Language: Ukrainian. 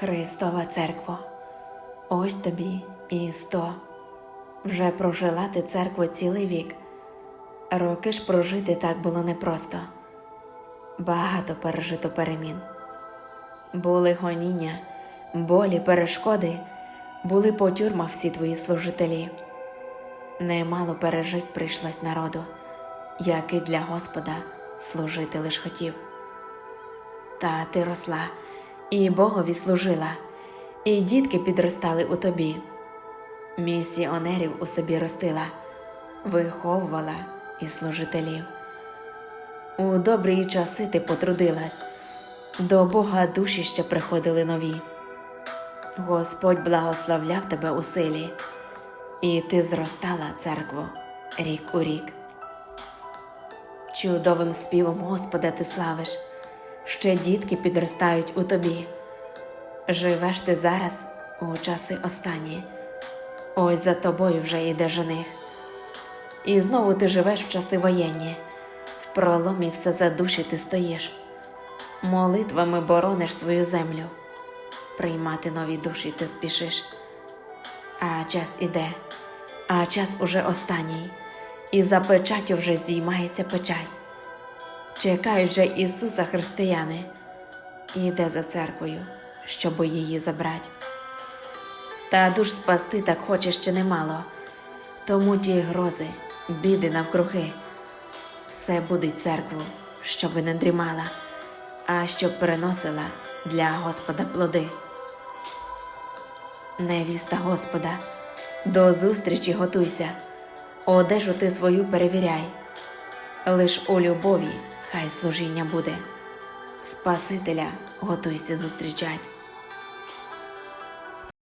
Христова церква, ось тобі і сто. Вже прожила ти церкву цілий вік. Роки ж прожити так було непросто. Багато пережито перемін. Були гоніння, болі, перешкоди, були по тюрмах всі твої служителі. Немало пережить прийшлось народу, який для Господа служити лиш хотів. Та ти росла і Богові служила, і дітки підростали у тобі. Місіонерів у собі ростила, виховувала і служителів. У добрі часи ти потрудилась, до Бога душі ще приходили нові. Господь благословляв тебе у силі, і ти зростала церкву рік у рік. Чудовим співом Господа ти славиш, ще дітки підростають у тобі. Живеш ти зараз у часи останні, ось за тобою вже йде жених. І знову ти живеш в часи воєнні, в проломі все за душі ти стоїш, молитвами борониш свою землю, приймати нові душі ти спішиш. А час іде, а час уже останній, і за печаттю вже здіймається печать. Чекають вже Ісуса християни, і йде за церквою, щоб її забрати. Та душ спасти так хоче ще немало, тому ті грози, біди навкруги. Все будить церкву, щоби не дрімала, а щоб переносила для Господа плоди. Невіста Господа, до зустрічі готуйся, одежу ти свою перевіряй, лиш у любові хай служіння буде. Спасителя готуйся зустрічать.